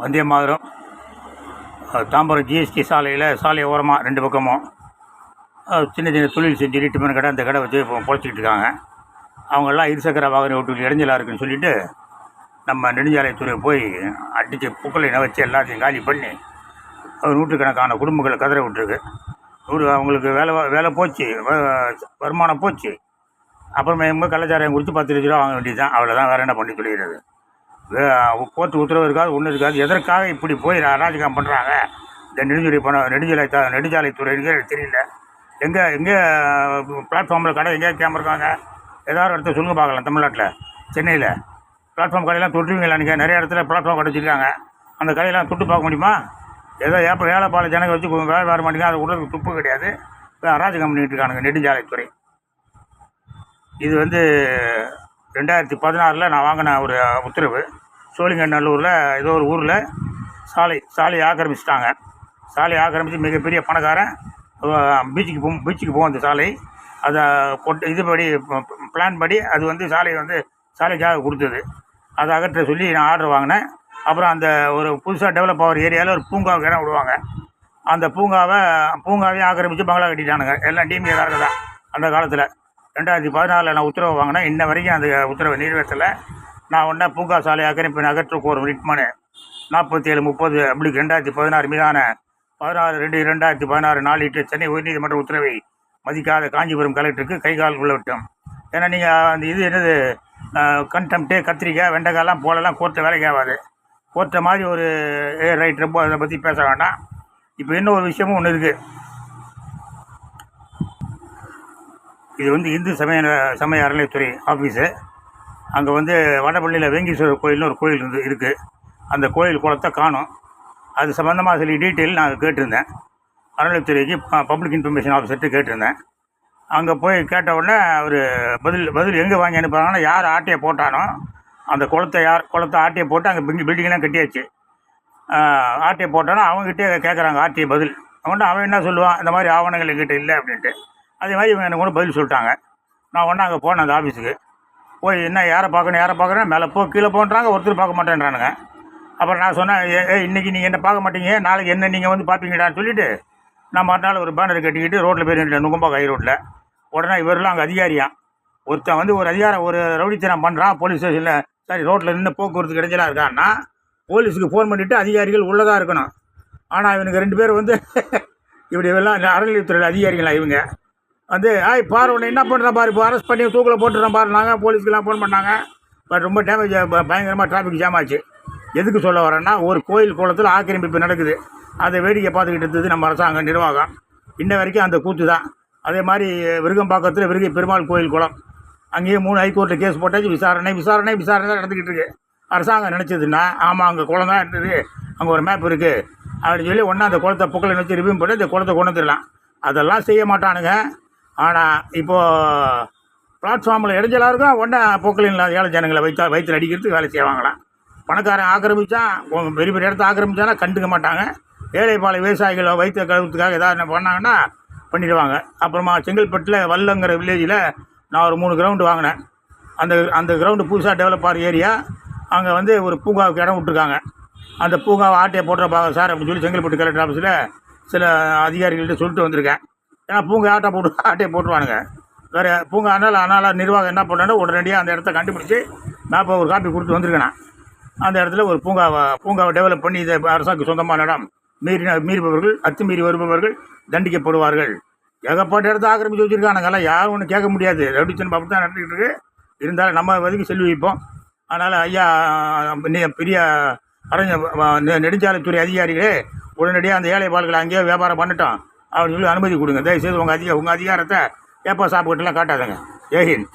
வந்தே மாதிரம். Tambaram GST சாலையில் சாலை ஓரமாக ரெண்டு பக்கமும். சின்ன சின்ன தொழில் செஞ்சு ரிட்டுமன் கடை அந்த கடை வச்சு இப்போ பொழைச்சிக்கிட்டு இருக்காங்க. அவங்கெல்லாம் இருசக்கர வாகன ஓட்டுகள் இடைஞ்சலாக இருக்குன்னு சொல்லிவிட்டு நம்ம நெடுஞ்சாலைத்துறை போய் அடித்து புக்கலை வச்சு எல்லாத்தையும் காலி பண்ணி நூற்றுக்கணக்கான குடும்பங்களை கதற விட்டுருக்கு. நூறு அவங்களுக்கு வேலை வேலை போச்சு வருமானம் போச்சு. அப்புறமே கலாச்சாரம் கொடுத்து பத்து லட்ச ரூபா வாங்க வேண்டியது தான் அவ்வளோதான் வேறு என்ன பண்ணி சொல்லிடுறது கோர்ட்டு உத்தரவு இருக்காது ஒன்றும் இருக்காது. எதற்காக இப்படி போய் அராஜகம் பண்ணுறாங்க இந்த நெடுஞ்சாலை பணம் நெடுஞ்சாலை த நெடுஞ்சாலைத்துறைக்கு எனக்கு தெரியல. எங்கே எங்கே பிளாட்ஃபார்மில் கடை எங்கேயா கேமரா இருக்காங்க? ஏதாவது ஒரு இடத்த சொல்லுங்க பார்க்கலாம் தமிழ்நாட்டில். சென்னையில். பிளாட்ஃபார்ம் கடையெல்லாம் தொட்டுவீங்களா நீங்கள் நிறைய இடத்துல பிளாட்ஃபார்ம் கடை வச்சுருக்காங்க அந்த கடையெல்லாம் தொட்டு பார்க்க முடியுமா? ஏதோ ஏப்ப வேலை ஜனங்கள் ஜனங்க வச்சு வேலை வர மாட்டேங்க. அது உடலுக்கு துப்பு கிடையாது. இப்போ அராஜகம் பண்ணிட்டு இருக்கானுங்க நெடுஞ்சாலைத்துறை. இது வந்து ரெண்டாயிரத்தி பதினாறில் நான் வாங்கின ஒரு உத்தரவு. சோழிங்கநல்லூரில் ஏதோ ஒரு ஊரில் சாலை சாலையை ஆக்கிரமிச்சிட்டாங்க. சாலையை ஆக்கிரமித்து மிகப்பெரிய பணக்காரன் பீச்சுக்கு போ பீச்சுக்கு போகும் அந்த சாலை. அதை கொட்டு இதுபடி பிளான் படி அது வந்து சாலையை வந்து சாலைக்காக கொடுத்தது. அதை அகற்ற சொல்லி நான் ஆர்டர் வாங்கினேன். அப்புறம் அந்த ஒரு புதுசாக டெவலப் ஆகிற ஏரியாவில் ஒரு பூங்காவுக்கு இடம் விடுவாங்க. அந்த பூங்காவை பூங்காவையும் ஆக்கிரமித்து பங்களா கட்டிட்டானுங்க. எல்லாம் டிஎம்கேக்காரங்க தான். அந்த காலத்தில். ரெண்டாயிரத்தி பதினாலில் நான் உத்தரவு வாங்கினேன். இன்ன வரைக்கும் அந்த உத்தரவை நிறைவேற்றலை. நான் உடனே பூங்கா சாலை ஆக்கிரமிப்பின் அகற்ற கோரும் ரிட்மனு நாற்பத்தி ஏழு முப்பது அப்படி ரெண்டாயிரத்தி பதினாறு மீதான பதினாறு ரெண்டு ரெண்டாயிரத்தி பதினாறு நாளிட்டு சென்னை உயர்நீதிமன்ற உத்தரவை மதிக்காத காஞ்சிபுரம் கலெக்டருக்கு கைகால் உள்ளவிட்டோம். ஏன்னா நீங்கள் அந்த இது என்னது கண்டம்ட்டு கத்திரிக்காய் வெண்டைக்காயெல்லாம் போலலாம் கோர்ட்டை வேலைக்கு ஆகாது. கோர்ட்டை மாதிரி ஒரு ஏ ரைட் ரொம்ப அதை பற்றி பேச வேண்டாம். இப்போ இன்னும் ஒரு விஷயமும் ஒன்று இருக்குது இது வந்து இந்து சமய சமய அறநிலைத்துறை ஆஃபீஸு அங்கே வந்து வடபள்ளியில் வேங்கீஸ்வரர் கோயில்னு ஒரு கோயில் இருந்து இருக்குது அந்த கோயில் குளத்தை காணும். அது சம்மந்தமாக சில டீட்டெயில் நான் கேட்டிருந்தேன். அறநிலைத்துறைக்கு பப்ளிக் இன்ஃபர்மேஷன் ஆஃபீஸர்கிட்ட கேட்டிருந்தேன். அங்கே போய் கேட்ட உடனே அவர் பதில் பதில் எங்கே வாங்கி அனுப்புகிறாங்கன்னா யார் ஆட்டையை போட்டானோ அந்த குளத்தை யார் குளத்தை ஆட்டையை போட்டு அங்கே பில்டிங் பில்டிங்லாம் கட்டியாச்சு. ஆஹ், ஆட்டையை போட்டானோ அவங்ககிட்டே கேட்குறாங்க ஆட்டையை பதில். அவன்கிட்ட அவன் என்ன சொல்லுவான் இந்த மாதிரி ஆவணங்கள் எங்கிட்ட இல்லை அப்படின்ட்டு. அதே மாதிரி இவங்க எனக்கு கூட பதில் சொல்லிட்டாங்க. நான் ஒன்றா அங்கே போனேன் அந்த ஆஃபீஸுக்கு. போய் என்ன யாரை பார்க்கணும் யாரை பார்க்கணும் மேலே போ கீழே போன்றாங்க ஒருத்தர் பார்க்க மாட்டேன்றானுங்க. அப்புறம் நான் சொன்னேன் ஏ இன்றைக்கி இன்னைக்கு நீங்கள் என்ன பார்க்க மாட்டீங்க? நாளைக்கு என்ன நீங்கள் வந்து பார்ப்பீங்கடான்னு சொல்லிவிட்டு நான் மறுநாள் ஒரு பேனர் கட்டிக்கிட்டு ரோட்டில் போய் நின்று கை ரோட்டில். உடனே இவரெல்லாம் அங்கே அதிகாரியான் ஒருத்தன் வந்து ஒரு அதிகாரம் ஒரு ரவுடித்தனம் பண்ணுறான் போலீஸ் ஸ்டேஷனில் சரி ரோட்டில் நின்று போக்குவரத்து இடைஞ்சலாக இருக்கான்னா போலீஸுக்கு ஃபோன் பண்ணிவிட்டு அதிகாரிகள் உள்ளதாக இருக்கணும். ஆனால் இவனுக்கு ரெண்டு பேர் வந்து இப்படி எல்லாம் அறநிலையத்துறையில் அதிகாரிகளா இவங்க. வந்து ஆய் பாரு உன்னை என்ன பண்ணுறேன் பாரு இப்போ அரெஸ்ட் பண்ணி தூக்கில் போட்டுறேன் பாரு. நாங்கள் போலீஸ்க்கெலாம் ஃபோன் பண்ணாங்க. பட் ரொம்ப டேமேஜ் பயங்கரமாக டிராஃபிக் ஜாம் ஆச்சு. எதுக்கு சொல்ல வரேன்னா ஒரு கோயில் குளத்தில் ஆக்கிரமிப்பு நடக்குது. அதை வேடிக்கை பார்த்துக்கிட்டு இருந்தது நம்ம அரசாங்கம் நிர்வாகம். இன்ன வரைக்கும் அந்த கூத்து தான். அதே மாதிரி விருகம்பாக்கத்தில் விருகை பெருமாள் கோயில் குளம். அங்கேயும் மூணு ஹைகோர்ட்டில் கேஸ் போட்டாச்சு. விசாரணை விசாரணை விசாரணை தான் நடந்துக்கிட்டு இருக்கு. அரசாங்கம் நினச்சதுன்னா ஆமாம் அங்கே குளம் தான் இருந்தது அங்கே ஒரு மேப் இருக்குது அப்படின்னு சொல்லி ஒன்றா அந்த குளத்தை புக்கலை வச்சு ரிவ்யூ போட்டு அந்த குளத்தை கொண்டு வந்துடலாம். அதெல்லாம் செய்ய மாட்டானுங்க. ஆனால் இப்போது பிளாட்ஃபார்மில் இடைஞ்சலாக இருக்கும் உடனே பொக்கலின் ஏழை ஜனங்களை வைத்தா வயிற்றில் அடிக்கிறதுக்கு வேலை செய்வாங்களாம் பணக்காரன் ஆக்கிரமிச்சா பெரிய பெரிய இடத்த ஆக்கிரமித்தானா கண்டுக்க மாட்டாங்க. ஏழை பாலை விவசாயிகளை வயிற்று கழுவுறதுக்காக ஏதாவது என்ன பண்ணாங்கன்னா பண்ணிடுவாங்க. அப்புறமா செங்கல்பட்டில் வல்லங்கிற வில்லேஜில் நான் ஒரு மூணு கிரவுண்டு வாங்கினேன். அந்த அந்த கிரவுண்டு புதுசாக டெவலப் ஆகிற ஏரியா அங்கே வந்து ஒரு பூங்காவுக்கு இடம் விட்டுருக்காங்க. அந்த பூங்காவை ஆட்டையை போட்டுற பாக்க சார் அப்படின்னு சொல்லி செங்கல்பட்டு கலெக்டர் ஆஃபீஸில் சில அதிகாரிகள்கிட்ட சொல்லிட்டு வந்திருக்கேன். ஏன்னா பூங்கா ஆட்டை போட்டு ஆட்டையை போட்டுருவானுங்க. வேறு பூங்கா ஆனால் அதனால் நிர்வாகம் என்ன பண்ணாலும் உடனடியாக அந்த இடத்த கண்டுபிடிச்சி மேப்பை ஒரு காப்பி கொடுத்து வந்திருக்கேன் அந்த இடத்துல ஒரு பூங்காவை பூங்காவை டெவலப் பண்ணி இதை அரசாங்கு சொந்தமான இடம் மீறி மீறுபவர்கள் அத்துமீறி வருபவர்கள் தண்டிக்கப்படுவார்கள். ஏகப்பட்ட இடத்த ஆக்கிரமிச்சு வச்சுருக்கானுங்கெல்லாம் யாரும் ஒன்றும் கேட்க முடியாது. ரவிச்சன் பாப்பு தான் நடந்துக்கிட்டு இருக்கு. இருந்தாலும் நம்ம வரைக்கும் செல்வி வைப்போம். அதனால் ஐயா நீ- பெரிய அரஞ்ச நெடுஞ்சாலைத்துறை அதிகாரிகளே உடனடியாக அந்த ஏழை பால்களை அங்கேயே வியாபாரம் பண்ணிட்டோம். அப்படின்னு சொல்லி அனுமதி கொடுங்க. தயவுசெய்து உங்கள் அதிக உங்கள் அதிகாரத்தை ஏப்பா சாப்பிட்டுலாம் காட்டாதங்க. ஜெய்ஹிந்த்